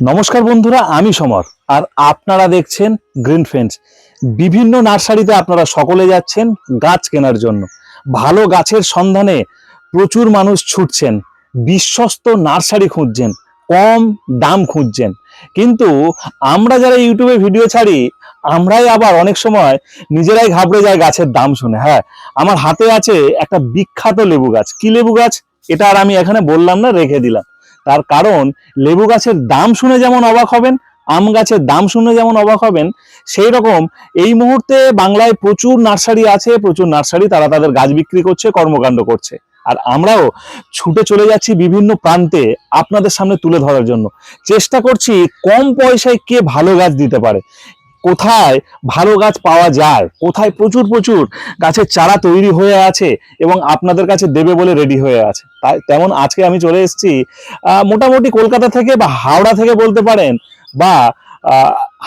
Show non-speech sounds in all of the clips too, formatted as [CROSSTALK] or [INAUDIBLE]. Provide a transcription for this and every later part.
নমস্কার বন্ধুরা, আমি সমর। আর আপনারা দেখছেন গ্রিন ফ্রেন্ডস বিভিন্ন নার্সারিতে আপনারা সকলে যাচ্ছেন গাছ কেনার জন্য। ভালো গাছের সন্ধানে প্রচুর মানুষ ছুটছেন, বিশ্বস্ত নার্সারি খুঁজছেন, কম দাম খুঁজছেন। কিন্তু আমরা যারা ইউটিউবে ভিডিও ছাড়ি, আমরাই আবার অনেক সময় নিজেরাই ঘাবড়ে যায় গাছের দাম শুনে। হ্যাঁ আমার হাতে আছে একটা বিখ্যাত লেবু গাছ। কি লেবু গাছ? এটা আর আমি এখানে বললাম না, রেখে দিলাম। তার কারণ, লেবু গাছের দাম শুনে যেমন অবাক হবেন, আম গাছের দাম শুনে যেমন অবাক হবেন, সেই রকম এই মুহূর্তে বাংলায় প্রচুর নার্সারি আছে, প্রচুর নার্সারি তারা তাদের গাছ বিক্রি করছে, কর্মকাণ্ড করছে। আর আমরাও ছুটে চলে যাচ্ছি বিভিন্ন প্রান্তে আপনাদের সামনে তুলে ধরার জন্য। চেষ্টা করছি কম পয়সায় কে ভালো গাছ দিতে পারে। কোথায় ভালো গাছ পাওয়া যায়? কোথায় প্রচুর প্রচুর গাছের চারা তৈরি হয়ে আছে এবং আপনাদের কাছে দেবে বলে রেডি হয়ে আছে? তাই তেমন আজকে আমি চলে এসেছি মোটামুটি কলকাতা থেকে বা হাওড়া থেকে বলতে পারেন বা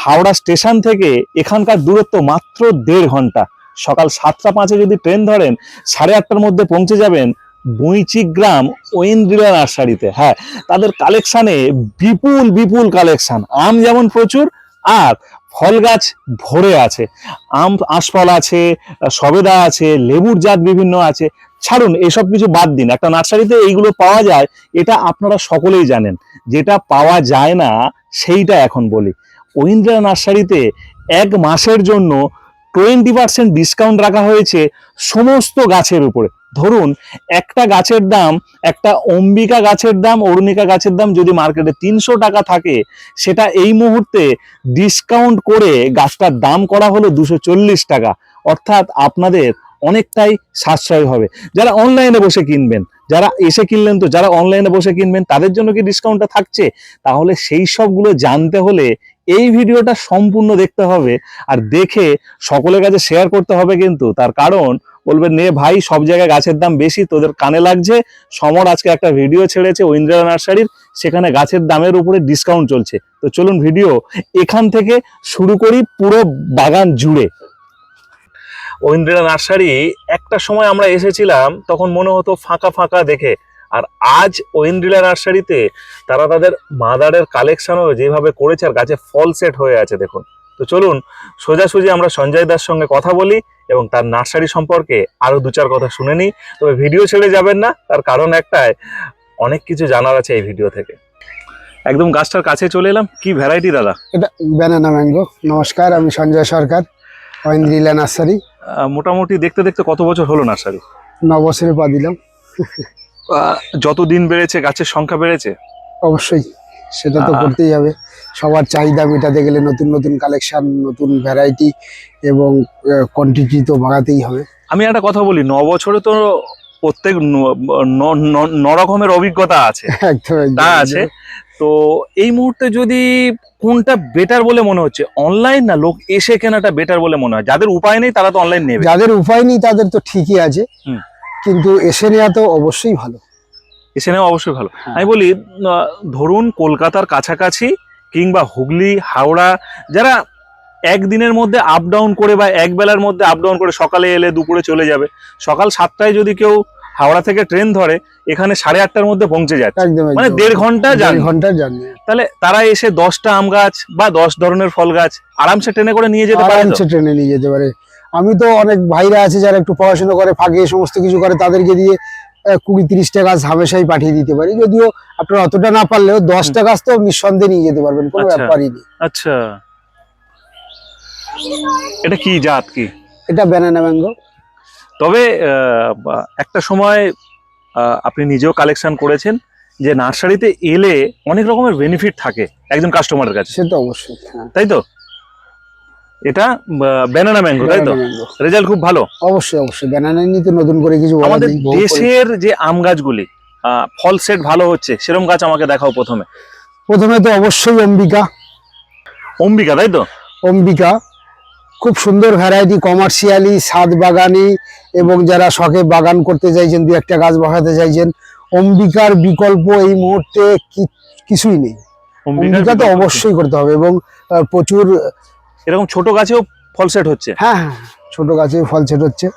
হাওড়া স্টেশন থেকে এখানকার দূরত্ব মাত্র দেড় ঘণ্টা। সকাল সাতটা পাঁচে যদি ট্রেন ধরেন, সাড়ে আটটার মধ্যে পৌঁছে যাবেন বইচি গ্রাম ওয়েন্দ্রিলা নার্সারিতে। হ্যাঁ তাদের কালেকশানে বিপুল বিপুল কালেকশান আম যেমন প্রচুর, আর ফল গাছ ভরে আছে, আম, আশফল আছে, সবেদা আছে, লেবুর জাত বিভিন্ন আছে। ছাড়ুন, এসব কিছু বাদ দিন। একটা নার্সারিতে এইগুলো পাওয়া যায়, এটা আপনারা সকলেই জানেন। যেটা পাওয়া যায় না, সেইটা এখন বলি। ঐন্দ্রা নার্সারিতে এক মাসের জন্য টোয়েন্টি পার্সেন্ট ডিসকাউন্ট রাখা হয়েছে সমস্ত গাছের উপরে। ধরুন একটা গাছের দাম, একটা অম্বিকা গাছের দাম, অরুণিকা গাছের দাম যদি মার্কেটে তিনশো টাকা থাকে, সেটা এই মুহূর্তে ডিসকাউন্ট করে গাছটার দাম করা হলো দুশো টাকা। অর্থাৎ আপনাদের অনেকটাই সাশ্রয় হবে। যারা অনলাইনে বসে কিনবেন, যারা এসে কিনলেন তো, যারা অনলাইনে বসে কিনবেন, তাদের জন্য কি ডিসকাউন্টটা থাকছে? তাহলে সেই সবগুলো জানতে হলে এই ভিডিওটা সম্পূর্ণ দেখতে হবে, আর দেখে সকলের কাছে শেয়ার করতে হবে কিন্তু। তার কারণ বলবেন নে ভাই, সব জায়গায় গাছের দাম বেশি, তোদের কানে লাগছে। সমর আজকে একটা ভিডিও ছেড়েছে ঐন্দ্রা নার্সারির, সেখানে গাছের দামের উপরে ডিসকাউন্ট চলছে। তো চলুন ভিডিও এখান থেকে শুরু করি পুরো বাগান জুড়ে। ঐন্দ্রা নার্সারি, একটা সময় আমরা এসেছিলাম, তখন মনে হতো ফাঁকা ফাঁকা দেখে। আর আজ ঐন্দ্রিলা নার্সারিতে তারা তাদের মাদারের কালেকশনও যেভাবে করেছে, আর গাছে ফল সেট হয়ে আছে, দেখুন। তো চলুন সোজাসুজি আমরা সঞ্জয় দাস সঙ্গে কথা বলি এবং তার নার্সারি সম্পর্কে আরও দু চার কথা শুনে নিই। তবে ভিডিও ছেড়ে যাবেন না তার কারণ একটাই অনেক কিছু জানার আছে এই ভিডিও থেকে। একদম গাছটার কাছে চলে এলাম। কি ভ্যারাইটি দাদা? এটা ব্যানানা ম্যাঙ্গো নমস্কার আমি সঞ্জয় সরকার ঐন্দ্রিলা নার্সারি। মোটামুটি দেখতে দেখতে কত বছর হলো নার্সারি? ন বছরে পা দিলাম। যত দিন বেড়েছে গাছের সংখ্যা বেড়েছে? অবশ্যই সেটা তো। করতেই হবে। সবার চাহিদা মেটাতে গেলে নতুন নতুন কালেকশন নতুন ভ্যারাইটি এবং কোয়ান্টিটি তো বাড়াতেই হবে। আমি একটা কথা বলি ন বছরে তো প্রত্যেক ন- রকমের অভিজ্ঞতা আছে। [LAUGHS] তা আছে। তো এই মুহূর্তে যদি কোনটা বেটার বলে মনে হচ্ছে অনলাইন না লোক এসে কেনাটা বেটার বলে মনে হয়? যাদের উপায় নেই তারা তো অনলাইন নেবে। যাদের উপায় নেই তাদের তো ঠিকই আছে। কিন্তু এসে নেওয়া তো অবশ্যই ভালো। এসে নেওয়া অবশ্যই ভালো। হ্যাঁ। আমি বলি ধরুন কলকাতার কাছাকাছি কিংবা হুগলি হাওড়া যারা একদিনের মধ্যে আপ ডাউন করে বা এক বেলার মধ্যে আপ ডাউন করে সকালে এলে দুপুরে চলে যাবে সকাল সাতটায় যদি কেউ হাওড়া থেকে ট্রেন ধরে এখানে সাড়ে আটটার মধ্যে পৌঁছে যায় মানে দেড় ঘণ্টা জার্নি ঘণ্টার তাহলে তারা এসে দশটা আম গাছ বা দশ ধরনের ফল গাছ আরামসে ট্রেনে করে নিয়ে যেতে পারে? আরামসে ট্রেনে নিয়ে যেতে পারে। আমি তো অনেক ভাইরা আছে যারা একটু পড়াশোনা করে ফাঁকে সমস্ত কিছু করে তাদেরকে দিয়ে কুড়ি তিরিশটা গাছ হামেশাই পাঠিয়ে দিতে পারি। যদিও আপনার অতটা না পারলেও দশটা গাছ তো নিঃসন্দেহে নিয়ে যেতে পারবেন কোনো আচ্ছা। ব্যাপারই নেই। আচ্ছা। এটা কি জাত কি? এটা ব্যানানা ম্যাঙ্গো তবে একটা সময় আপনি নিজেও কালেকশন করেছেন যে নার্সারিতে এলে অনেক রকমের বেনিফিট থাকে একজন কাস্টমারের কাছে। সে তো অবশ্যই হ্যাঁ। তাই তো? এটা ব্যানানা ম্যাঙ্গো তাই তো? রেজাল্ট খুব ভালো। অবশ্যই অবশ্যই। ব্যানানা নিয়ে তো নতুন করে কিছু আমাদের দেশের যে আম গাছগুলি ফল সেট ভালো হচ্ছে সেরকম গাছ আমাকে দেখাও প্রথমে। প্রথমে তো অবশ্যই অম্বিকা। অম্বিকা তাই তো? অম্বিকা। খুব সুন্দর ভ্যারাইটি কমার্শিয়ালি স্বাদ বাগানি এবং যারা শখে বাগান করতে চাইছেন দু একটা গাছ বসাতে চাইছেন অম্বিকার বিকল্প এই মুহূর্তে কিছুই নেই। অম্বিকা তো অবশ্যই করতে হবে এবং প্রচুর এরকম ছোট গাছেও ফল সেট হচ্ছে? হ্যাঁ হ্যাঁ ছোট গাছে ফল ছেট হচ্ছে।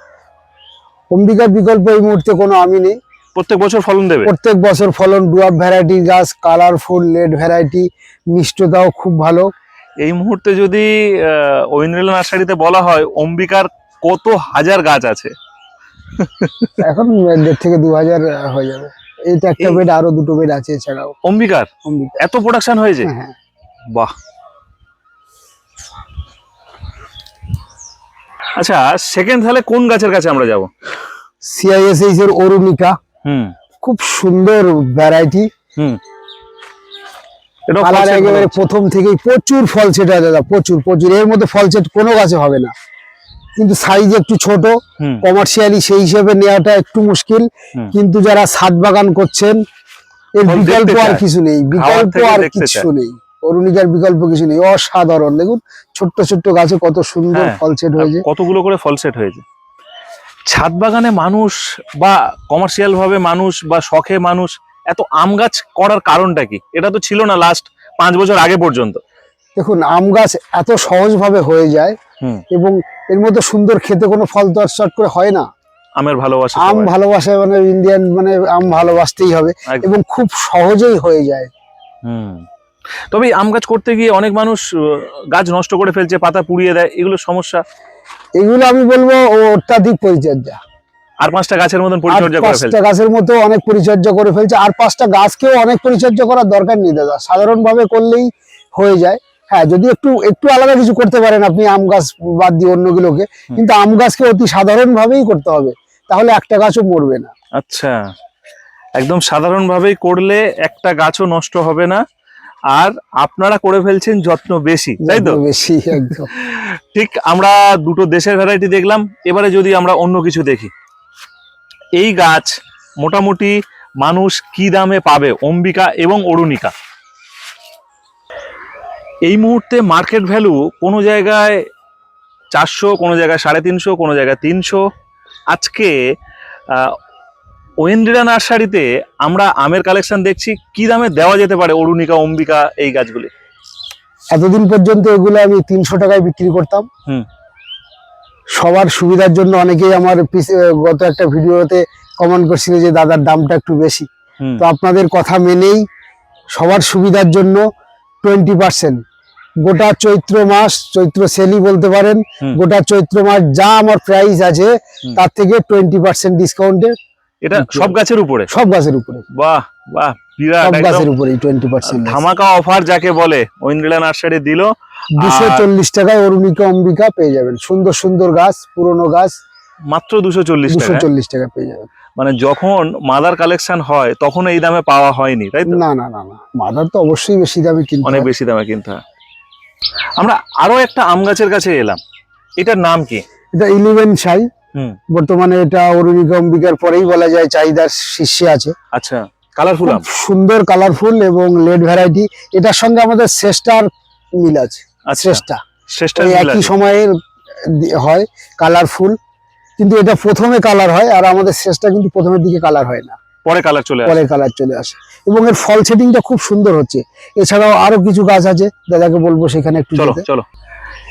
অম্বিকার বিকল্প এই মুহূর্তে কোনো আমি নেই। প্রত্যেক বছর ফলন দেবে? প্রত্যেক বছর ফলন ডুয়াব ভ্যারাইটি গাছ কালারফুল লেড ভ্যারাইটি মিষ্টতাও খুব ভালো। এই মুহূর্তে যদি ঐন্দ্রিলা নার্সারিতে বলা হয় অম্বিকার কত হাজার গাছ আছে? এখন দেড় থেকে দু হাজার হয়ে যাবে। এইটা একটা বেড আরও দুটো বেড আছে এছাড়াও। অম্বিকার? অম্বিকা। এত প্রোডাকশন হয়েছে? হ্যাঁ, হ্যাঁ। বাহ। আচ্ছা সেকেন্ড তাহলে কোন গাছের কাছে আমরা যাব? সিআইএসএইচ এর অরুণিকা। হুম। খুব সুন্দর ভ্যারাইটি হুম। কালার একেবারে প্রথম থেকেই প্রচুর ফল সেট হয় দাদা প্রচুর প্রচুর। এর মধ্যে ফল সেট কোনো গাছে হবে না। কিন্তু সাইজ একটু ছোট কমার্শিয়ালি সেই হিসেবে নেওয়াটা একটু মুশকিল। কিন্তু যারা ছাদ বাগান করছেন এর বিকল্প আর কিছু নেই বিকল্প আর কিছু নেই। অরুণিকার বিকল্প কিছু নেই অসাধারণ। দেখুন ছোট্ট ছোট্ট গাছে কত সুন্দর হ্যাঁ, ফল সেট হয়েছে। কতগুলো করে ফল সেট হয়েছে? ছাদ বাগানে মানুষ বা কমার্শিয়াল ভাবে মানুষ বা শখে মানুষ এত আম গাছ করার কারণটা কি? এটা তো ছিল না লাস্ট পাঁচ বছর আগে পর্যন্ত। দেখুন আম গাছ এত সহজভাবে হয়ে যায়। এবং এর মধ্যে সুন্দর খেতে কোনো ফল তো আর চট করে হয় না। আমের ভালোবাসা আম ভালোবাসা মানে ইন্ডিয়ান মানে আম ভালোবাসতেই হবে এবং খুব সহজেই হয়ে যায়। হুম। তবে আম গাছ করতে গিয়ে অনেক মানুষ গাছ নষ্ট করে ফেলছে পাতা পুড়িয়ে দেয় এগুলো সমস্যা। এগুলো আমি বলব অত্যাধিক পরিচর্যা। আর পাঁচটা গাছের মতন পরিচর্যা করে ফেলছে। গাছের মতো অনেক পরিচর্যা করে ফেলছে আর পাঁচটা গাছকেও অনেক পরিচর্যা করার দরকার নেই দাদা। সাধারণভাবে করলেই হয়ে যায়। হ্যাঁ যদি একটু একটু আলাদা কিছু করতে পারেন আপনি আম গাছ বাদ দিয়ে অন্যগুলোকে কিন্তু আম গাছকে অতি সাধারণ ভাবেই করতে হবে তাহলে একটা গাছও মরবে না। আচ্ছা একদম সাধারণভাবেই করলে একটা গাছও নষ্ট হবে না। আর আপনারা করে ফেলছেন যত্ন বেশি তাই তো? বেশি একদম। ঠিক আমরা দুটো দেশের ভ্যারাইটি দেখলাম এবারে যদি আমরা অন্য কিছু দেখি। এই গাছ মোটামুটি মানুষ কি দামে পাবে অম্বিকা এবং অরুণিকা? এই মুহূর্তে মার্কেট ভ্যালু কোনো জায়গায় চারশো কোনো জায়গায় সাড়ে তিনশো কোনো জায়গায় তিনশো। আজকে আহ, ওয়েন্দ্রিলা নার্সারিতে আমরা আমের কালেকশন দেখছি। কি দামে দেওয়া যেতে পারে অরুণিকা অম্বিকা এই গাছগুলি? এতদিন পর্যন্ত এগুলো আমি তিনশো টাকায় বিক্রি করতাম। হুম। সবার সুবিধার জন্য অনেকেই আমার গত একটা ভিডিওতে কমেন্ট করছিল যে দাদার দামটা একটু বেশি। তো আপনাদের কথা মেনেই সবার সুবিধার জন্য টোয়েন্টি পার্সেন্ট গোটা চৈত্র মাস চৈত্র সেলই বলতে পারেন গোটা চৈত্র মাস যা আমার প্রাইস আছে তার থেকে টোয়েন্টি পার্সেন্ট ডিসকাউন্টে এটা সব গাছের উপরে? সব গাছের উপরে। বাহ বাহ বিরাট সব গাছের টোয়েন্টি পার্সেন্ট ধামাকা অফার যাকে বলে ঐন্দ্রিলা নার্সারি দিল। দুশো আর- চল্লিশ টাকায় অরুণিকা অম্বিকা পেয়ে যাবেন। সুন্দর সুন্দর গাছ পুরনো গাছ মাত্র দুশো চল্লিশ দুশো টাকা চল্লিশ টাকা পেয়ে যাবেন। মানে যখন মাদার কালেকশন হয় তখন এই দামে পাওয়া হয়নি তাই তো? না না না না। মাদার তো অবশ্যই বেশি দামে কিনতে অনেক বেশি দামে কিনতে হয়। আমরা আরও একটা আম গাছের কাছে এলাম। এটার নাম কি? এটা ইলেভেন সাই। বর্তমানে এটা অরুণিকা অম্বিকার পরেই বলা যায় চাহিদার শীর্ষে আছে। আচ্ছা। কালারফুল সুন্দর কালারফুল এবং লেড ভ্যারাইটি এটার সঙ্গে আমাদের শ্রেষ্ঠার মিল আছে। আচ্ছা। শ্রেষ্ঠা। শ্রেষ্ঠ একই সময়ের হয় কালারফুল কিন্তু এটা প্রথমে কালার হয় আর আমাদের শ্রেষ্ঠা কিন্তু প্রথমের দিকে কালার হয় না। পরে কালার চলে আসে। পরে কালার চলে আসে। এবং এর ফল সেটিংটা খুব সুন্দর হচ্ছে। এছাড়াও আরও কিছু গাছ আছে দাদাকে বলব সেখানে একটু চলো চলো।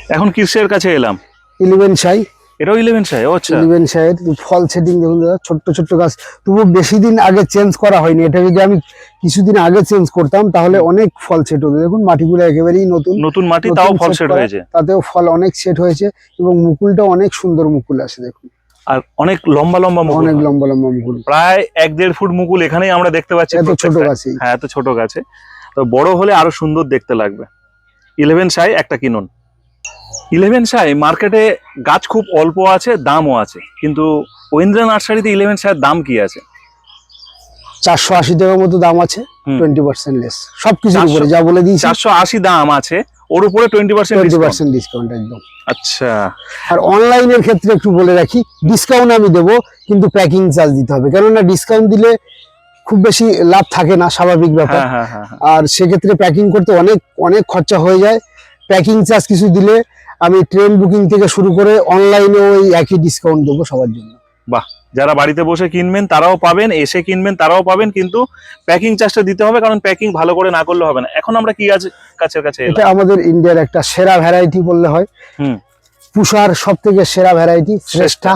এখন কিসের কাছে এলাম? ইলেভেন সাই। এটাও ইলেভেন সাই ও আচ্ছা। ইলেভেন সাইয়ের ফল সেটিং দেখুন দাদা ছোট্ট ছোট্ট গাছ। তবু বেশি দিন আগে চেঞ্জ করা হয়নি। এটা যদি আমি কিছুদিন আগে চেঞ্জ করতাম তাহলে অনেক ফল সেট হতো। দেখুন মাটিগুলো একেবারেই নতুন। নতুন মাটি তাও ফল সেট হয়েছে। তাতেও ফল অনেক সেট হয়েছে এবং মুকুলটা অনেক সুন্দর মুকুল আসে দেখুন। আর অনেক লম্বা লম্বা মুকুল অনেক লম্বা লম্বা মুকুল। প্রায় এক দেড় ফুট মুকুল এখানেই আমরা দেখতে পাচ্ছি এত ছোট। গাছেই। হ্যাঁ এত ছোট গাছে। তো বড় হলে আরও সুন্দর দেখতে লাগবে। ইলেভেন সাই একটা কিনুন। ইলেভেন সাই মার্কেটে গাছ খুব অল্প আছে দামও আছে। কিন্তু ঐন্দ্রা নার্সারিতে ইলেভেন সাইয়ের দাম কি আছে? চারশো আশি টাকার মতো দাম আছে টোয়েন্টি পার্সেন্ট লেস সবকিছুর 400 উপরে যা বলে দিই চারশো আশি দাম আছে ওর উপরে twenty percent twenty percent discount একদম। আচ্ছা। আর অনলাইনের ক্ষেত্রে একটু বলে রাখি ডিসকাউন্ট আমি দেবো কিন্তু প্যাকিং চার্জ দিতে হবে। কেননা ডিসকাউন্ট দিলে খুব বেশি লাভ থাকে না স্বাভাবিক ব্যাপার। হ্যাঁ হ্যাঁ হ্যাঁ। আর সেক্ষেত্রে প্যাকিং করতে অনেক অনেক খরচা হয়ে যায়। প্যাকিং চার্জ কিছু দিলে আমি ট্রেন বুকিং থেকে শুরু করে অনলাইনে ওই একই ডিসকাউন্ট দেবো সবার জন্য। বাহ যারা বাড়িতে বসে কিনবেন তারাও পাবেন এসে কিনবেন তারাও পাবেন কিন্তু প্যাকিং চার্জটা দিতে হবে কারণ প্যাকিং ভালো করে না করলে হবে না। এখন আমরা কি গাছ কাছের কাছে এটা আমাদের ইন্ডিয়ার একটা সেরা ভ্যারাইটি বললে হয়। হুম। পুষার সব থেকে সেরা ভ্যারাইটি শ্রেষ্ঠা।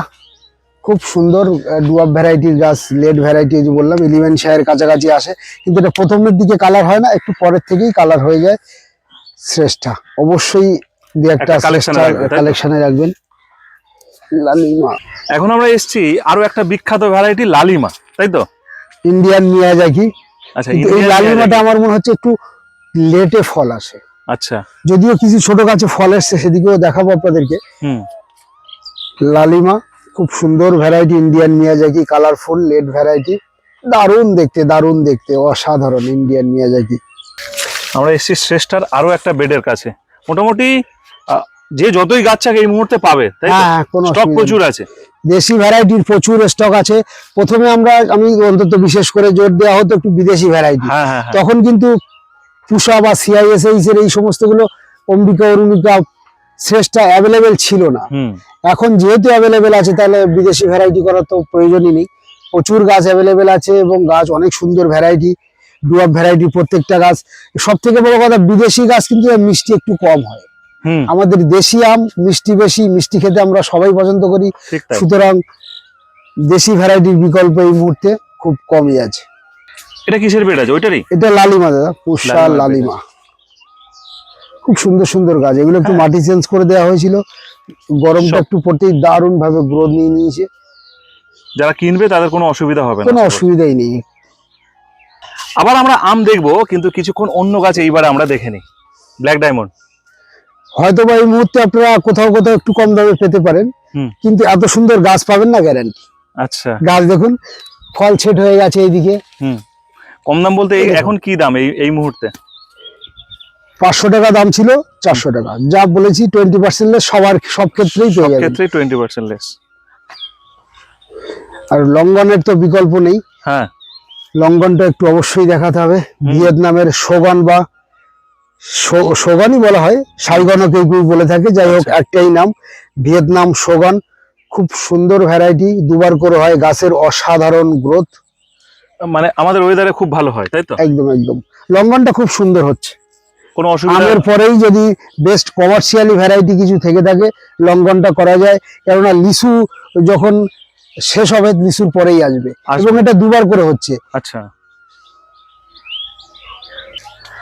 খুব সুন্দর ডুয়াব ভ্যারাইটির গাছ লেড ভ্যারাইটি যে বললাম ইলেভেন শায়ের কাছাকাছি আসে। কিন্তু এটা প্রথমের দিকে কালার হয় না একটু পরের থেকেই কালার হয়ে যায় শ্রেষ্ঠা। অবশ্যই একটা কালেকশনে রাখবেন লালিমা। এখন আমরা এসেছি আরও একটা বিখ্যাত ভ্যারাইটি লালিমা তাই তো? ইন্ডিয়ান মিয়াজাকি আচ্ছা এই লালিমাটা আমার মনে হচ্ছে একটু লেটে ফল আসে। আচ্ছা। যদিও কিছু ছোট গাছে ফল এসছে সেদিকেও দেখাবো আপনাদেরকে। হুম। লালিমা খুব সুন্দর variety Indian Miyazaki colourful late variety দারুণ দেখতে দারুণ দেখতে অসাধারণ ইন্ডিয়ান মিয়াজাকি আমরা এসেছি শ্রেষ্ঠার আরও একটা বেডের কাছে। মোটামুটি যে যতই গাছ চাক এই মুহূর্তে পাবে তাই হ্যাঁ স্টক প্রচুর আছে। দেশি ভ্যারাইটির প্রচুর স্টক আছে। প্রথমে আমরা আমি অন্তত বিশেষ করে জোর দেওয়া হতো একটু বিদেশি ভ্যারাইটি। হ্যাঁ হ্যাঁ তখন কিন্তু পুষা বা সিআইএসএইচ এর এই সমস্তগুলো অম্বিকা অরুণিকা শ্রেষ্ঠা অ্যাভেলেবেল ছিল না। এখন যেহেতু অ্যাভেলেবেল আছে তাহলে বিদেশি ভ্যারাইটি করার তো প্রয়োজনই নেই। প্রচুর গাছ অ্যাভেলেবেল আছে এবং গাছ অনেক সুন্দর ভ্যারাইটি ডুয়াব ভ্যারাইটি প্রত্যেকটা গাছ। সব থেকে বড় কথা বিদেশি গাছ কিন্তু মিষ্টি একটু কম হয়। আমাদের দেশি আম মিষ্টি বেশি মিষ্টি খেতে আমরা সবাই পছন্দ করি। সুতরাং দেশি ভ্যারাইটির বিকল্প এই মুহূর্তে খুব কমই আছে। এটা কিসের বেড আছে? ওইটারই? এটা লালিমা দাদা পুষা লালিমা খুব সুন্দর সুন্দর গাছ। এগুলো একটু হ্যাঁ। মাটি চেঞ্জ করে দেওয়া হয়েছিল। গরমটা একটু পড়তেই দারুণ ভাবে গ্রোথ নিয়ে নিয়েছে। যারা কিনবে তাদের কোনো অসুবিধা হবে না। কোনো অসুবিধাই নেই। আবার আমরা আম দেখব কিন্তু কিছুক্ষণ অন্য গাছ এইবার আমরা দেখে নিই। ব্ল্যাক ডায়মন্ড হয়তো বা এই মুহূর্তে আপনারা কোথাও কোথাও একটু কম দামে পেতে পারেন। কিন্তু এত সুন্দর গাছ পাবেন না গ্যারান্টি আচ্ছা। গাছ দেখুন ফল ছেট হয়ে গেছে এইদিকে। হুম। কম দাম বলতে। এখন কি দাম এই এই মুহূর্তে? পাঁচশো টাকা দাম ছিল চারশো টাকা। যা বলেছি টোয়েন্টি পার্সেন্ট লেস সবার সব ক্ষেত্রেই পেয়ে যাবেন। ক্ষেত্রে টোয়েন্টি পার্সেন্ট লেস আর লঙ্গনের তো বিকল্প নেই। হ্যাঁ। লঙ্গনটা একটু অবশ্যই দেখাতে হবে। ভিয়েতনামের সোগান বা সোগানই বলা হয়। সাইগনও কেউ কেউ বলে থাকে। যাই হোক আচ্ছা। একটাই নাম ভিয়েতনাম সোগান খুব সুন্দর ভ্যারাইটি দুবার করে হয়। গাছের অসাধারণ গ্রোথ মানে আমাদের ওয়েদারে খুব ভালো হয় তাই তো? একদম একদম। লঙ্গনটা খুব সুন্দর হচ্ছে। কোনো অসুবিধা? আমের পরেই যদি বেস্ট কমার্শিয়ালি ভ্যারাইটি কিছু থেকে থাকে লঙ্গনটা করা যায়। কেননা লিচু যখন শেষ হবে লিচুর পরেই আসবে। আসবে। এবং এটা দুবার করে হচ্ছে। আচ্ছা।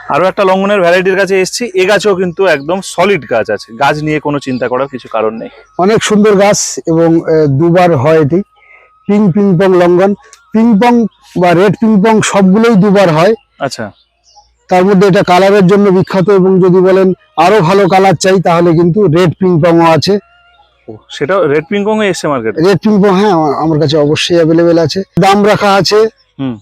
আরও একটা লঙ্ঘনের ভ্যারাইটির কাছে এসেছি। এ গাছও কিন্তু একদম সলিড গাছ আছে। গাছ নিয়ে কোনো চিন্তা করার কিছু কারণ নেই। অনেক সুন্দর গাছ এবং দুবার হয় এটি। Ping ping pong longan. Ping pong বা রেড পিং পং সবগুলোই দুবার হয়। আচ্ছা। তার মধ্যে এটা কালারের জন্য বিখ্যাত এবং যদি বলেন আরও ভালো কালার চাই তাহলে কিন্তু রেড পিং পংও আছে। ও, সেটাও রেড পিঙ্কং এসছে মার্কেটে রেড পিং পং হ্যাঁ আমার- আমার কাছে অবশ্যই অ্যাভেলেবেল আছে। দাম রাখা আছে। হুম।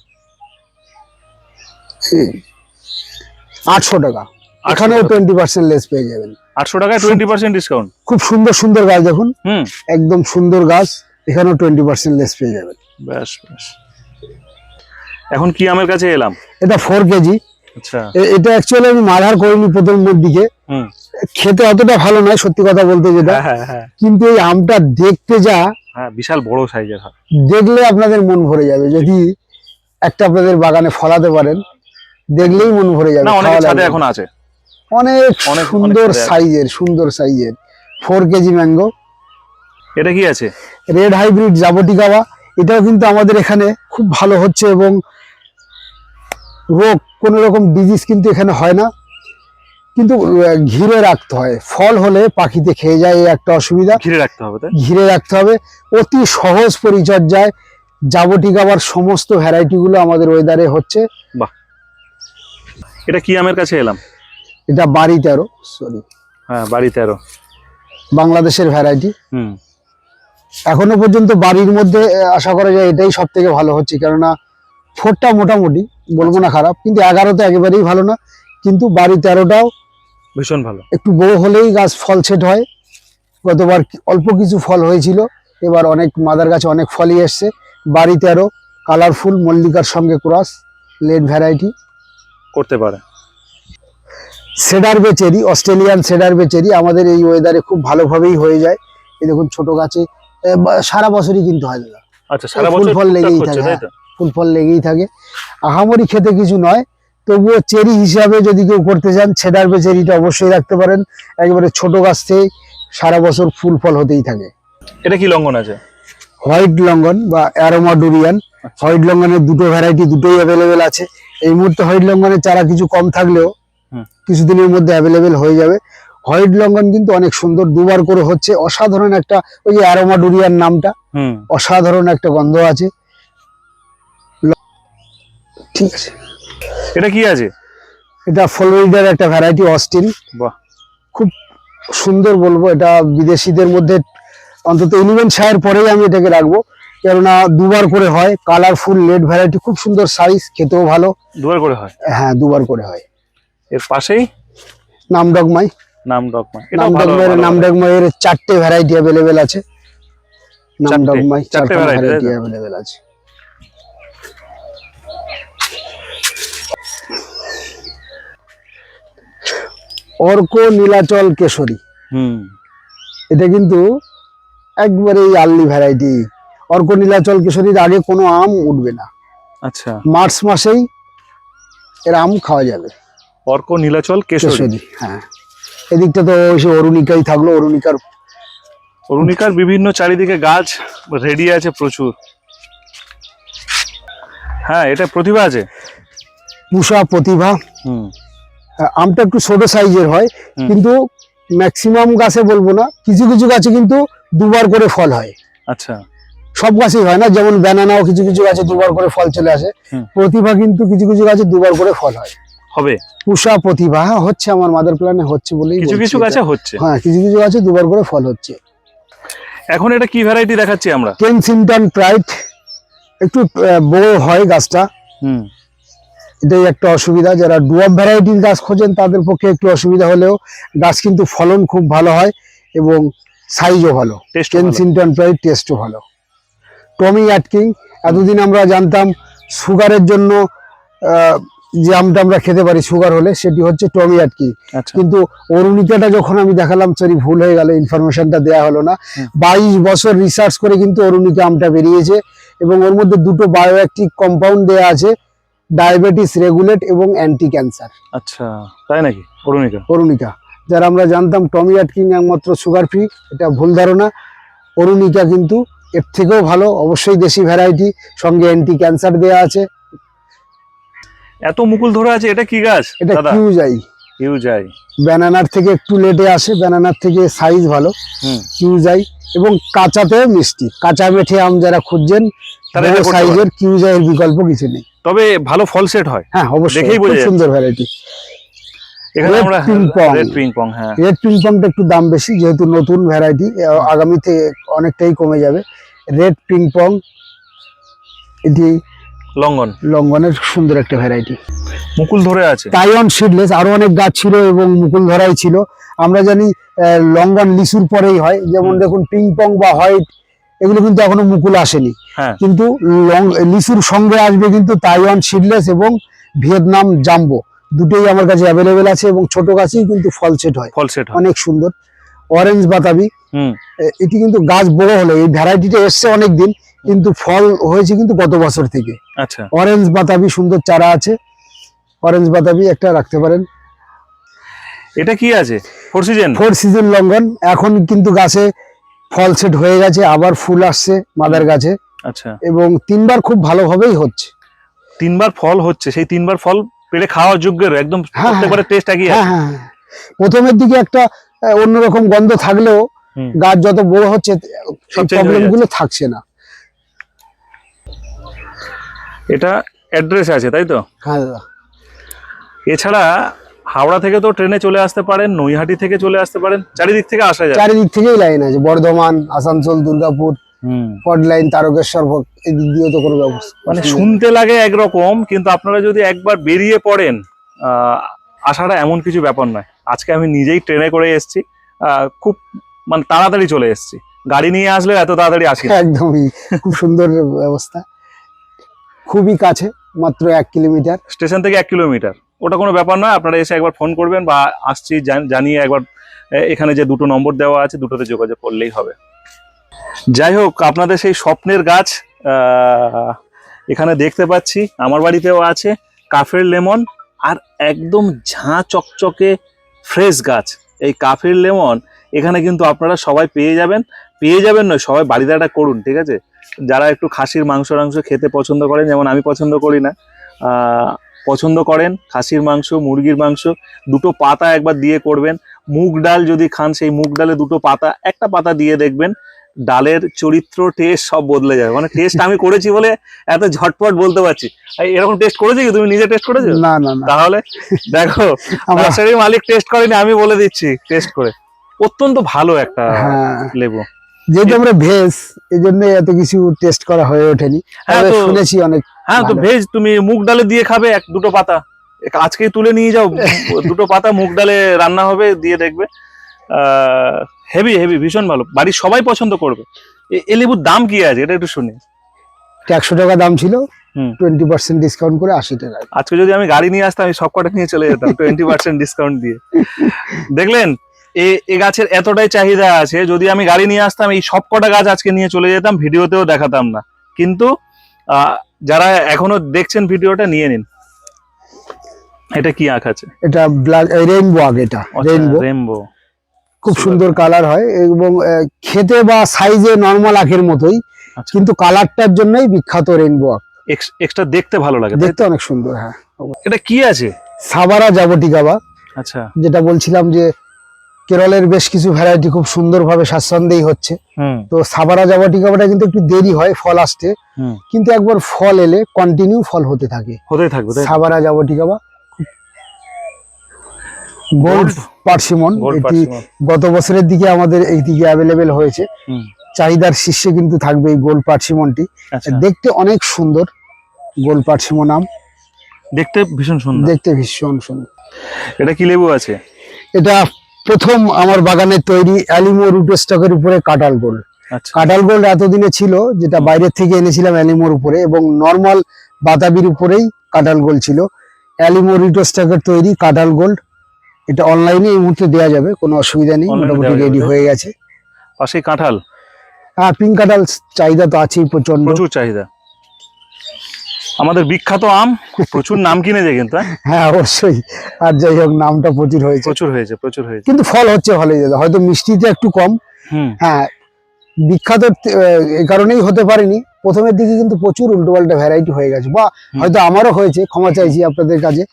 আটশো টাকা। এখানেও। টোয়েন্টি পার্সেন্ট লেস পেয়ে যাবেন। আটশো টাকায় টোয়েন্টি পার্সেন্ট ডিসকাউন্ট খুব সুন্দর সুন্দর গাছ দেখুন। হুম। একদম সুন্দর গাছ এখানেও টোয়েন্টি পার্সেন্ট লেস পেয়ে যাবেন। ব্যাস ব্যাস। এখন কি আমের কাছে এলাম? এটা ফোর কেজি আচ্ছা। এটা অ্যাকচুয়ালি আমি মারহার করিনি প্রথমের দিকে। হুম। খেতে অতটা ভালো নয় সত্যি কথা বলতে যেটা। হ্যাঁ হ্যাঁ হ্যাঁ। কিন্তু এই আমটা দেখতে যা হ্যাঁ বিশাল বড় সাইজের হয়। দেখলে আপনাদের মন ভরে যাবে। যদি একটা আপনাদের বাগানে ফলাতে পারেন দেখলেই মন ভরে যাবে। এখন আছে। অনেক অনেক- সুন্দর সাইজের সুন্দর সাইজের। ফোর কেজি ম্যাঙ্গো এটা কি আছে? রেড হাইব্রিড জাবটিকাবা এটাও কিন্তু আমাদের এখানে খুব ভালো হচ্ছে এবং রোগ কোনো রকম ডিজিজ কিন্তু এখানে হয় না। কিন্তু ঘিরে রাখতে হয়। ফল হলে পাখিতে খেয়ে যায় এই একটা অসুবিধা। ঘিরে রাখতে হবে ঘিরে রাখতে হবে। অতি সহজ পরিচর্যায় জাবটিকাবার সমস্ত ভ্যারাইটিগুলো আমাদের ওয়েদারে হচ্ছে। এটা কি আমের কাছে এলাম? এটা বাড়ি তেরো সরি হ্যাঁ বাড়ি তেরো। বাংলাদেশের ভ্যারাইটি হুম। এখনও পর্যন্ত বাড়ির মধ্যে আশা করা যায় এটাই সব থেকে ভালো হচ্ছে কেননা ফোরটা মোটামুটি বলব না খারাপ কিন্তু এগারো তো একেবারেই ভালো না কিন্তু বাড়ি তেরোটাও ভীষণ ভালো। একটু বড় হলেই গাছ ফল সেট হয়। গতবার অল্প কিছু ফল হয়েছিল এবার অনেক মাদার গাছে অনেক ফলই এসছে। বাড়ি তেরো কালারফুল মল্লিকার সঙ্গে ক্রস লেড ভ্যারাইটি করতে পারে। Cedar Bay cherry Australian Cedar Bay cherry আমাদের এই ওয়েদারে খুব ভালোভাবেই হয়ে যায়। এই দেখুন ছোট গাছে সারা বছরই কিনতে হয় দাদা। আচ্ছা সারা ফুল ফল লেগেই থাকে, ফুল ফল লেগেই থাকে। আহামরি খেতে কিছু নয় তবুও চেরি হিসাবে যদি কেউ করতে চান সেডার বেচেরিটা অবশ্যই রাখতে পারেন। একেবারে ছোট গাছ থেকে সারা বছর ফুল ফল হতেই থাকে। এটা কি লঙ্ঘন আছে? হোয়াইট লঙ্গন বা অ্যারোমা ডুরিয়ান আচ্ছা। হোয়াইট লঙ্গনের দুটো ভ্যারাইটি দুটোই অ্যাভেলেবেল আছে। এই মুহূর্তে হোয়াইট লঙ্গনের চারা কিছু কম থাকলেও। কিছুদিনের মধ্যে অ্যাভেলেবেল হয়ে যাবে। হোয়াইট লঙ্গন কিন্তু অনেক সুন্দর দুবার করে হচ্ছে। অসাধারণ একটা ওই যে অ্যারোমা ডুরিয়ান নামটা অসাধারণ একটা গন্ধ আছে। ঠিক আছে। এটা কি আছে? এটা ফ্লোরিডার একটা ভ্যারাইটি অস্টিন বাহ। খুব সুন্দর বলব এটা বিদেশিদের মধ্যে অন্তত ইলেভেন ছায়ের পরেই আমি এটাকে রাখব। কেননা দুবার করে হয় কালারফুল লেড ভ্যারাইটি খুব সুন্দর সাইজ খেতেও ভালো। দুবার করে হয়? হ্যাঁ দুবার করে হয়। এর পাশেই? নামডগমাই। নাম ডকমা এটাও ভালো নামডগমাইয়ের। নামডগমাইয়ের চারটে ভ্যারাইটি অ্যাভেলেবেল আছে। নামডগমাই চারটে ভ্যারাইটি অ্যাভেলেবেল আছে। অর্ক নীলাচল কেশরী। হুম। এটা কিন্তু একবারে আর্লি ভ্যারাইটি অর্ক নীলাচল কেশরীর আগে কোনো আম উঠবে না। আচ্ছা। মার্চ মাসেই এর আম খাওয়া যাবে। অর্ক নীলাচল কেশরী হ্যাঁ। এদিকটা তো ওই সে অরুণিকাই থাকল অরুণিকার অরুণিকার বিভিন্ন চারিদিকে গাছ রেডি আছে প্রচুর। হ্যাঁ এটা প্রতিভা আছে? পুষা প্রতিভা। আমটা একটু ছোট সাইজের হয় কিন্তু ম্যাক্সিমাম গাছে বলব না কিছু কিছু গাছে কিন্তু দুবার করে ফল হয়। আচ্ছা। সব গাছেই হয় না যেমন ব্যানানাও কিছু কিছু গাছে দুবার করে ফল চলে আসে। প্রতিভা কিন্তু কিছু কিছু গাছে দুবার করে ফল হয়। হবে? পুষা প্রতিভা হ্যাঁ হচ্ছে আমার মাদার প্ল্যানে হচ্ছে বলেই কিছু কিছু গাছে হচ্ছে। হ্যাঁ কিছু কিছু গাছে দুবার করে ফল হচ্ছে। এখন এটা কি ভ্যারাইটি দেখাচ্ছি আমরা? কেনসিংটন প্রাইট একটু বড় হয় গাছটা। হুম। এটাই একটা অসুবিধা যারা ডুয়াব ভ্যারাইটির গাছ খোঁজেন তাদের পক্ষে একটু অসুবিধা হলেও গাছ কিন্তু ফলন খুব ভালো হয় এবং সাইজও ভালো। কেনসিংটন প্রাইড টেস্টও ভালো। টমি অ্যাটকিং এতদিন আমরা জানতাম সুগারের জন্য যে আমটা আমরা খেতে পারি সুগার হলে সেটি হচ্ছে টমি অ্যাটকিং আচ্ছা। কিন্তু অরুণিকাটা যখন আমি দেখালাম সরি ভুল হয়ে গেল ইনফরমেশনটা দেয়া হলো না। বাইশ বছর রিসার্চ করে কিন্তু অরুণিকা আমটা বেরিয়েছে এবং ওর মধ্যে দুটো বায়োঅ্যাক্টিভ কম্পাউন্ড দেয়া আছে ডায়াবেটিস রেগুলেট এবং অ্যান্টি ক্যান্সার আচ্ছা তাই নাকি? অরুণিকা? অরুণিকা। যারা আমরা জানতাম টমি অ্যাটকিং একমাত্র সুগার ফ্রি এটা ভুল ধারণা। অরুণিকা কিন্তু এর থেকেও ভালো অবশ্যই দেশি ভ্যারাইটি সঙ্গে অ্যান্টি ক্যান্সার দেয়া আছে। এত মুকুল ধরে আছে এটা কি গাছ? এটা কিউজাই। ইউ যাই ব্যানানার থেকে একটু লেটে আসে ব্যানানার থেকে সাইজ ভালো। কিউজাই। এবং কাঁচাতেও মিষ্টি। কাঁচা মেঠে আম যারা খুঁজছেন তারা সাইজের কিউজাইয়ের বিকল্প কিছু নেই। তবে ভালো ফল সেট হয়। হ্যাঁ অবশ্যই। দেখেই খুব সুন্দর ভ্যারাইটি এখানে আমরা রেড পিং পং হ্যাঁ। রেড একটু দাম বেশি যেহেতু নতুন ভ্যারাইটি আগামীতে অনেকটাই কমে যাবে। রেড পিংপং এটি লঙ্গন। লঙ্গনের সুন্দর একটা ভ্যারাইটি মুকুল ধরে আছে। টাইওয়ান সিডলেস আরও অনেক গাছ ছিল এবং মুকুল ধরাই ছিল। আমরা জানি আহ, লঙ্ঘন লিচুর পরেই হয়। যেমন। দেখুন পিংপং বা হোয়াইট এগুলো কিন্তু এখনও মুকুল আসেনি। হ্যাঁ। কিন্তু লং- লিচুর সঙ্গে আসবে কিন্তু তাইওয়ান সিডলেস এবং ভিয়েতনাম জাম্বো। দুটোই আমার কাছে অ্যাভেলেবেল আছে এবং ছোট গাছেই কিন্তু ফল সেট হয়। ফল সেট হয়। অনেক সুন্দর। অরেঞ্জ বাতাবি। এটি কিন্তু গাছ বড় হলো এই ভ্যারাইটিটা এসছে অনেক দিন কিন্তু ফল হয়েছে কিন্তু গত বছর থেকে। আচ্ছা। অরেঞ্জ বাতাবি সুন্দর চারা আছে অরেঞ্জ বাতাবি একটা রাখতে পারেন। এটা কি আছে? ফোর সিজন ফোর সিজন লঙ্ঘন এখন কিন্তু গাছে ফল সেট হয়ে গেছে আবার ফুল আসছে মাদার গাছে। আচ্ছা। এবং তিনবার খুব ভালোভাবেই হচ্ছে। তিনবার ফল হচ্ছে সেই তিনবার ফল পেড়ে খাওয়ার যোগ্যের একদম হ্যাঁ, প্রত্যেকবারে টেস্ট একই হ্যাঁ আছে। হ্যাঁ হ্যাঁ। প্রথমের দিকে একটা অন্যরকম গন্ধ থাকলেও। গাছ যত বড় হচ্ছে প্রবলেমগুলো থাকছে না। এটা অ্যাড্রেস আছে তাই তো? হ্যাঁ দাদা। এছাড়া হাওড়া থেকে তো ট্রেনে চলে আসতে পারেন নৈহাটি থেকে চলে আসতে পারেন চারিদিক থেকে আসা যায়। চারিদিক থেকেই লাইন আছে বর্ধমান আসানসোল দুর্গাপুর লাইন তারকেশ্বর ভোগ এই দিক দিয়েও তো কোনো ব্যবস্থা মানে শুনতে লাগে একরকম কিন্তু আপনারা যদি একবার বেরিয়ে পড়েন আসাটা এমন কিছু ব্যাপার নয়। আজকে আমি নিজেই ট্রেনে করে এসেছি খুব মানে তাড়াতাড়ি চলে এসেছি। গাড়ি নিয়ে আসলে এত তাড়াতাড়ি আসি। একদমই খুব সুন্দর ব্যবস্থা। খুবই কাছে মাত্র এক কিলোমিটার। স্টেশন থেকে এক কিলোমিটার। ওটা কোনো ব্যাপার নয় আপনারা এসে একবার ফোন করবেন বা আসছি জানিয়ে একবার এখানে যে দুটো নম্বর দেওয়া আছে দুটোতে যোগাযোগ করলেই হবে। যাই হোক আপনাদের সেই স্বপ্নের গাছ এখানে দেখতে পাচ্ছি আমার বাড়িতেও আছে কাফের লেমন আর একদম ঝাঁ চকচকে ফ্রেশ গাছ। এই কাফের লেমন এখানে কিন্তু আপনারা সবাই পেয়ে যাবেন। পেয়ে যাবেন নয় সবাই বাড়িতে একটা করুন ঠিক আছে? যারা একটু খাসির মাংস টাংস খেতে পছন্দ করেন যেমন আমি পছন্দ করি না পছন্দ করেন খাসির মাংস মুরগির মাংস দুটো পাতা একবার দিয়ে করবেন। মুগ ডাল যদি খান সেই মুগ ডালে দুটো পাতা একটা পাতা দিয়ে দেখবেন ডালের চরিত্র টেস্ট সব বদলে যাবে মানে টেস্ট আমি করেছি বলে এত ঝটপট বলতে পারছি। এরকম টেস্ট করেছি কি? তুমি নিজে টেস্ট করেছ? না না না। তাহলে দেখো আমরা মালিক টেস্ট করেনি আমি বলে দিচ্ছি টেস্ট করে। অত্যন্ত ভালো একটা হ্যাঁ। লেবু। যেহেতু আমরা ভেজ এই জন্য এত কিছু টেস্ট করা হয়ে ওঠেনি। হ্যাঁ শুনেছি অনেক হ্যাঁ তো ভেজ তুমি মুগ ডালে দিয়ে খাবে এক দুটো পাতা। আজকেই তুলে নিয়ে যাও। [LAUGHS] দুটো পাতা মুগ ডালে রান্না হবে দিয়ে দেখবে। হেভি হেভি ভীষণ ভালো। বাড়ির সবাই পছন্দ করবে। এ- লেবুর দাম কি আছে? এটা একটু শুনি। একশো টাকা দাম ছিল। টোয়েন্টি পার্সেন্ট ডিসকাউন্ট করে আশি টাকা। আজকে যদি আমি গাড়ি নিয়ে আসতাম আমি সব কটা নিয়ে চলে যেতাম। টোয়েন্টি পার্সেন্ট ডিসকাউন্ট দিয়ে। দেখলেন? এ গাছের এতটাই চাহিদা আছে যদি আমি গাড়ি নিয়ে আসতাম এই সব কটা গাছ আজকে নিয়ে চলে যেতাম ভিডিওতেও দেখাতাম না। কিন্তু যারা এখনও দেখছেন ভিডিওটা নিয়ে নিন। এটা কি আঁক আছে? এটা রেইনবো আগ এটা রেইনবো রেমবো খুব সুন্দর। কালার হয় এবং খেতে বা সাইজে নর্মাল আঁকের মতোই আচ্ছা। কিন্তু কালারটার জন্যই বিখ্যাত রেইনবো আখ। এক্সট্রা দেখতে ভালো লাগে দেখতে অনেক সুন্দর হ্যাঁ। এটা কি আছে? সাবারা জাবটিকাবা আচ্ছা। যেটা বলছিলাম যে কেরলের বেশ কিছু ভ্যারাইটি খুব সুন্দরভাবে স্বাচ্ছন্দ্যেই হচ্ছে। তো সাবারা জাবটিকাবাটা কিন্তু একটু দেরি হয় ফল আসতে। কিন্তু একবার ফল এলে কন্টিনিউ ফল হতে থাকে। হতে থাকবে সাবারা জাবটিকাবা গোল্ড পার্সিমন এটি গত বছরের দিকে আমাদের এই দিকে অ্যাভেলেবেল হয়েছে। হুম। চাহিদার শীর্ষে কিন্তু থাকবে এই গোল্ড পার্সিমনটি। আচ্ছা। দেখতে অনেক সুন্দর গোল্ড পার্সিমন আম। দেখতে ভীষণ সুন্দর। দেখতে ভীষণ সুন্দর। এটা কি লেবু আছে? এটা প্রথম আমার বাগানের তৈরি অ্যালিমো রুটো স্টকের উপরে কাটাল গোল্ড। আচ্ছা। কাটাল গোল্ড এতদিনে ছিল যেটা বাইরের থেকে এনেছিলাম অ্যালিমোর উপরে এবং নর্মাল বাতাবির উপরেই কাটাল গোল্ড ছিল। অ্যালিমো রিটো স্টকের তৈরি কাটাল গোল্ড। এটা অনলাইনে এই মুহূর্তে দেওয়া যাবে কোনো অসুবিধা নেই মোটামুটি রেডি হয়ে গেছে। পাশেই কাঁঠাল? হ্যাঁ পিঙ্ক কাঁঠাল চাহিদা তো আছেই প্রচণ্ড প্রচুর চাহিদা। আমাদের বিখ্যাত আম প্রচুর নাম কিনেছে কিন্তু হ্যাঁ? হ্যাঁ অবশ্যই। আর যাই হোক নামটা প্রচুর হয়েছে। প্রচুর হয়েছে প্রচুর হয়েছে। কিন্তু ফল হচ্ছে ভালোই দাদা হয়তো মিষ্টিতে একটু কম। হ্যাঁ বিখ্যাত এই কারণেই হতে পারেনি। প্রথমের দিকে কিন্তু প্রচুর উল্টোপাল্টা ভ্যারাইটি হয়ে গেছে। বা হয়তো আমারও হয়েছে ক্ষমা চাইছি আপনাদের কাছে।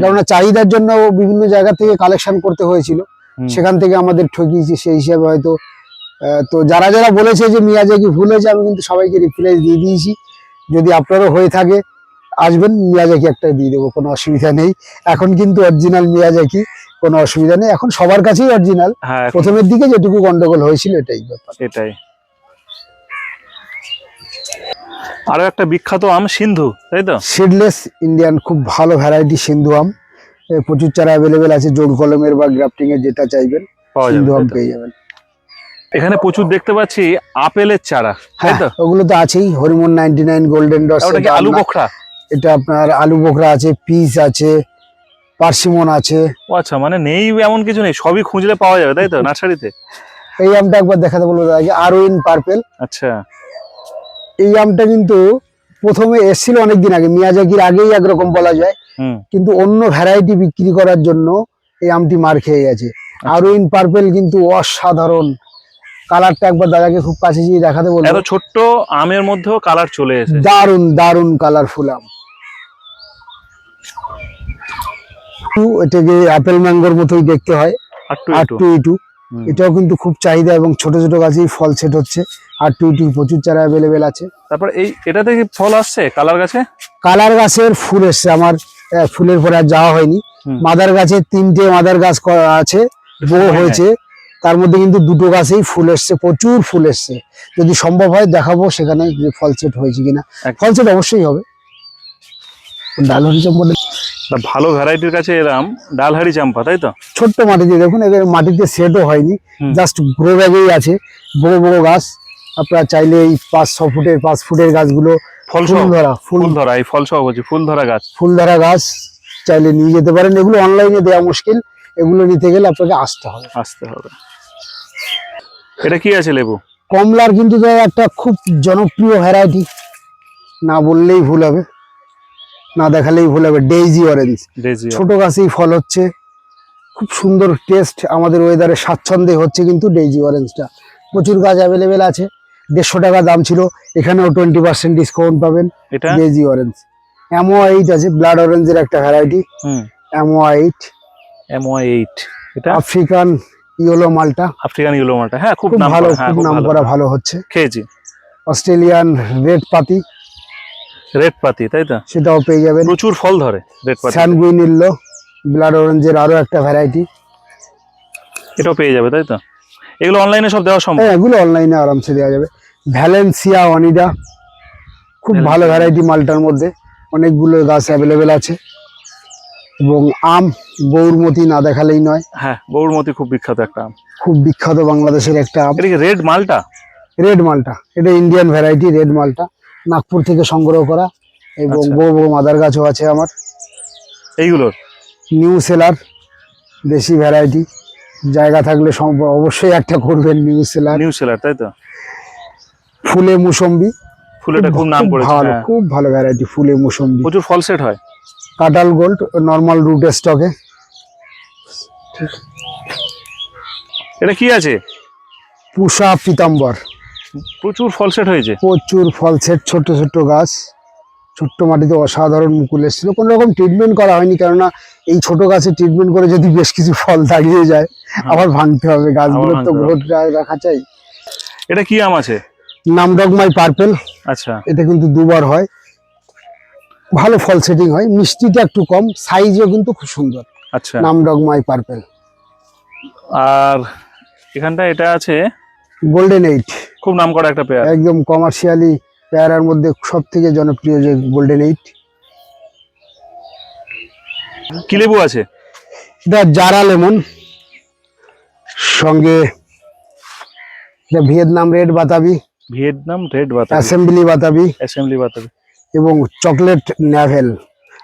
কেননা চাহিদার জন্য বিভিন্ন জায়গা থেকে কালেকশন করতে হয়েছিল। সেখান থেকে আমাদের ঠকিয়েছি সেই হিসাবে হয়তো আহ, তো যারা যারা বলেছে যে মিয়াজাকি ভুল হয়েছে আমি কিন্তু সবাইকে রিপ্লাই দিয়ে দিয়েছি। যদি আপনারও হয়ে থাকে আসবেন মিয়াজাকি একটা দিয়ে দেবো কোনো অসুবিধা নেই। এখন কিন্তু অরিজিনাল মিয়াজাকি কোনো অসুবিধা নেই। এখন সবার কাছেই অরিজিনাল হ্যাঁ প্রথমের দিকে যেটুকু গন্ডগোল হয়েছিল এটাই ব্যাপার। এটাই। আরও একটা বিখ্যাত আম সিন্ধু তাই তো? সিডলেস ইন্ডিয়ান খুব ভালো ভ্যারাইটি সিন্ধু আম। প্রচুর চারা অ্যাভেলেবেল আছে জোর কলমের বা গ্রাফটিং এর যেটা চাইবেন সিন্ধু আম পেয়ে যাবেন। এখানে প্রচুর দেখতে পাচ্ছি আপেলের চারা হ্যাঁ ওগুলো তো আছেই হরিমন নাইনটি নাইন গোল্ডেন ডস আর আলু বোখরা? এটা আপনার আলু বোখরা আছে পিস আছে পার্সিমন আছে। ও আচ্ছা মানে নেই এমন কিছু নেই সবই খুঁজলে পাওয়া যাবে তাই তো [LAUGHS] নার্সারিতে? এই আমটা একবার দেখাতে বলব আগে আরোইন পার্পেল আচ্ছা। এই আমটা কিন্তু প্রথমে এসেছিল অনেকদিন আগে মিয়াজাকির আগেই একরকম বলা যায়। কিন্তু অন্য ভ্যারাইটি বিক্রি করার জন্য এই আমটি মার খেয়ে গেছে। আচ্ছা। আরোইন পার্পেল কিন্তু অসাধারণ। কালারটা একবার দাদাকে খুব কাছে গিয়ে দেখাতে এত বলব ছোট্ট আমের মধ্যেও কালার চলে এসেছে। দারুণ দারুণ কালারফুল আম। এটাকে অ্যাপেল ম্যাঙ্গোর মতোই দেখতে হয়। আর টু টু ইটু। এটাও কিন্তু খুব চাহিদা এবং ছোট ছোট গাছেই ফল সেট হচ্ছে। আর টু ইটু প্রচুর চারা অ্যাভেলেবেল আছে। তারপর এই এটাতে কি ফল আসছে কালার গাছে? কালার গাছের ফুল এসছে। আমার ফুলের পরে আর যাওয়া হয়নি। মাদার গাছে তিনটে মাদার গাছ করা আছে। বো হয়েছে। তার মধ্যে কিন্তু দুটো গাছেই ফুল এসছে প্রচুর ফুল এসছে। যদি সম্ভব হয় দেখাবো সেখানে ফল সেট হয়েছে কিনা। ফল সেট অবশ্যই হবে। ডালহরি চম্পটা ভালো ভ্যারাইটির কাছে এলাম। ডালহারি চাম্পা তাই তো? ছোট্ট মাটিতে দেখুন এদের মাটিতে সেটও হয়নি। জাস্ট গ্রো ব্যাগেই আছে। বড় বড় গাছ। আপনারা চাইলে এই পাঁচ ছ ফুটের পাঁচ ফুটের গাছগুলো ফল ধরা ফুল ফুল ধরা এই ফল সহ বলছি ফুল ধরা গাছ। ফুল ধরা গাছ চাইলে নিয়ে যেতে পারেন। এগুলো অনলাইনে দেওয়া মুশকিল। এগুলো নিতে গেলে আপনাকে আসতে হবে। আসতে হবে। এটা কি আছে লেবু? কমলার কিন্তু একটা খুব জনপ্রিয় ভ্যারাইটি না বললেই ভুল হবে না দেখালেই ভুল হবে ডেইজি অরেঞ্জ ছোট গাছেই ফল হচ্ছে খুব সুন্দর টেস্ট আমাদের ওয়েদারে স্বাচ্ছন্দ্যে হচ্ছে কিন্তু ডেইজি অরেঞ্জটা প্রচুর গাছ অ্যাভেলেবেল আছে দেড়শো টাকা দাম ছিল এখানেও টোয়েন্টি পার্সেন্ট ডিসকাউন্ট পাবেন বেজি অরেঞ্জ অ্যামো এইট আছে ব্লাড অরেঞ্জের একটা ভ্যারাইটি অ্যামো এইট এমওয়াই এইট এটা? আফ্রিকান ইয়েলো মালটা। আফ্রিকান ইয়েলো মালটা। হ্যাঁ খুব ভালো হ্যাঁ, খুব খুব নাম করা ভালো হচ্ছে। খেয়েছি। অস্ট্রেলিয়ান রেড পাতি। রেড পাতি তাই তো? সেটাও পেয়ে যাবেন। প্রচুর ফল ধরে রেড পাতি স্যানগুইনিল্লো ব্লাড অরেঞ্জের আরও একটা ভ্যারাইটি এটাও পেয়ে যাবে তাই তো? এগুলো অনলাইনে সব দেওয়া সম্ভব? হ্যাঁ এগুলো অনলাইনে আরামসে দেওয়া যাবে। ভ্যালেন্সিয়া অনিডা খুব ভালো ভ্যারাইটি মালটার মধ্যে। অনেকগুলো গাছ অ্যাভেলেবেল আছে। এবং আম বৌরমতি না দেখালেই নয়। হ্যাঁ গৌরমতি খুব বিখ্যাত একটা আম। খুব বিখ্যাত বাংলাদেশের একটা আম। এটা রেড মালটা? রেড মালটা। এটা ইন্ডিয়ান ভ্যারাইটি রেড মালটা। নাগপুর থেকে সংগ্রহ করা এবং আচ্ছা। বড় বড় মাদার গাছও আছে আমার। এইগুলোর? নিউ সেলার দেশি ভ্যারাইটি। জায়গা থাকলে অবশ্যই একটা করবেন নিউ সেলার। নিউ সেলার তাই তো? ফুলে মুসম্বি। ফুলেটা খুব নাম করেছে ভালো হ্যাঁ। খুব ভালো ভ্যারাইটি ফুলে মুসম্বি। প্রচুর ফল সেট হয়। কাটাল গোল্ড নর্মাল রুট স্টকে এটা কি আছে? পুষা পিতাম্বর। প্রচুর ফল সেট হয়েছে। প্রচুর ফল সেট ছোট্ট ছোট্ট গাছ। ছোট্ট মাটিতে অসাধারণ মুকুল এসেছিল। কোনো রকম ট্রিটমেন্ট করা হয়নি কেননা এই ছোট গাছে ট্রিটমেন্ট করে যদি বেশ কিছু ফল দাঁড়িয়ে যায় আবার ভাঙতে হবে। গাছগুলোর তো হ্যাঁ। গ্রোথ রাখা চাই এটা কি আম আছে? Nam Dok Mai purple. আচ্ছা। এটা কিন্তু দুবার হয়। ভালো ফল সেটিং হয়। মিষ্টিটা একটু কম সাইজও কিন্তু খুব সুন্দর। আচ্ছা। নামডগমাই পার্পেল আর এখানটা এটা আছে? গোল্ডেন এইট খুব নাম করা একটা পেয়ার একদম কমার্শিয়ালি পেয়ারার মধ্যে সব থেকে জনপ্রিয় যে গোল্ডেন এইট কি লেবু আছে? এটা জারা লেমন। সঙ্গে এটা ভিয়েতনাম রেড বাতাবি। ভিয়েতনাম রেড বাতাবি। অ্যাসেম্বলি বাতাবি। অ্যাসেম্বলি বাতাবি। এবং চকলেট ন্যাভেল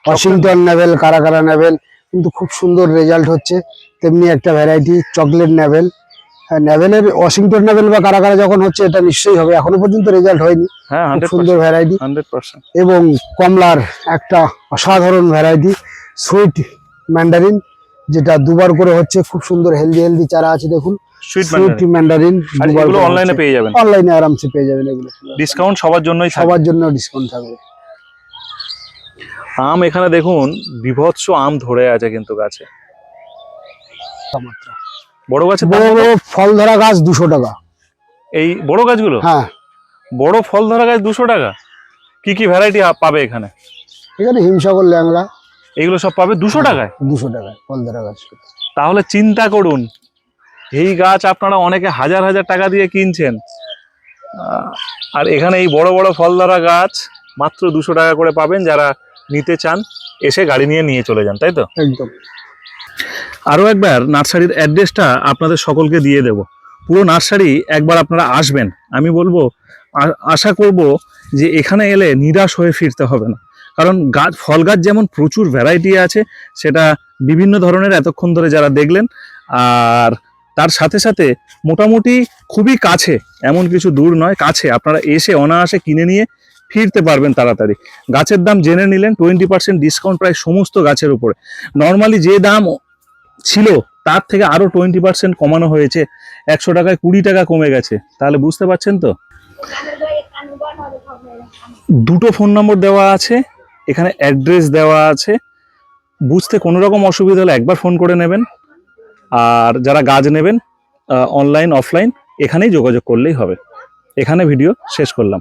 ওয়াশিংটন ন্যাভেল কারা কারা ন্যাভেল কিন্তু খুব সুন্দর রেজাল্ট হচ্ছে। তেমনি একটা ভ্যারাইটি চকলেট ন্যাভেল হ্যাঁ ন্যাভেলের ওয়াশিংটন ন্যাভেল বা কারা কারা যখন হচ্ছে এটা নিশ্চয়ই হবে। এখনও পর্যন্ত রেজাল্ট হয়নি। হ্যাঁ সুন্দর ভ্যারাইটি এবং কমলার একটা অসাধারণ ভ্যারাইটি সুইট ম্যান্ডারিন যেটা দুবার করে হচ্ছে খুব সুন্দর হেলদি হেলদি চারা আছে দেখুন। সুইট ম্যান্ডারিন অনলাইনে পেয়ে যাবেন। অনলাইনে আরামসে পেয়ে যাবেন এগুলো। ডিসকাউন্ট সবার জন্যই সবার জন্য ডিসকাউন্ট থাকবে। আম এখানে দেখুন বিভৎস আম ধরে আছে কিন্তু গাছে। বড় দাম বড় বড় ফল ধরা গাছ দুশো টাকা। এই বড় গাছগুলো? হ্যাঁ। বড় ফল ধরা গাছ দুশো টাকা? কি কি ভ্যারাইটি পাবে এখানে? এখানে হিমসাগর ল্যাংড়া। এগুলো সব পাবে দুশো টাকায়? দুশো টাকায় ফল ধরা গাছ। তাহলে চিন্তা করুন এই গাছ আপনারা অনেকে হাজার হাজার টাকা দিয়ে কিনছেন। আর এখানে এই বড় বড় ফল ধরা গাছ মাত্র দুশো টাকা করে পাবেন যারা নিতে চান এসে গাড়ি নিয়ে নিয়ে চলে যান তাই তো? একদম। আরও একবার নার্সারির অ্যাড্রেসটা আপনাদের সকলকে দিয়ে দেব। পুরো নার্সারি একবার আপনারা আসবেন। আমি বলব আশা করব যে এখানে এলে নিরাশ হয়ে ফিরতে হবে না। কারণ গাছ ফল গাছ যেমন প্রচুর ভ্যারাইটি আছে সেটা বিভিন্ন ধরনের এতক্ষণ ধরে যারা দেখলেন আর তার সাথে সাথে মোটামুটি খুবই কাছে এমন কিছু দূর নয় কাছে। আপনারা এসে অনায়াসে কিনে নিয়ে ফিরতে পারবেন তাড়াতাড়ি। গাছের দাম জেনে নিলেন টোয়েন্টি পার্সেন্ট ডিসকাউন্ট প্রায় সমস্ত গাছের উপরে। নর্মালি যে দাম ছিল, তার থেকে আরও টোয়েন্টি পার্সেন্ট কমানো হয়েছে। একশো টাকায় কুড়ি টাকা কমে গেছে। তাহলে বুঝতে পারছেন তো? দুটো ফোন নম্বর দেওয়া আছে, এখানে অ্যাড্রেস দেওয়া আছে। বুঝতে কোনো রকম অসুবিধা হলে একবার ফোন করে নেবেন। আর যারা গাছ নেবেন অনলাইন অফলাইন এখানেই যোগাযোগ করলেই হবে। এখানে ভিডিও শেষ করলাম।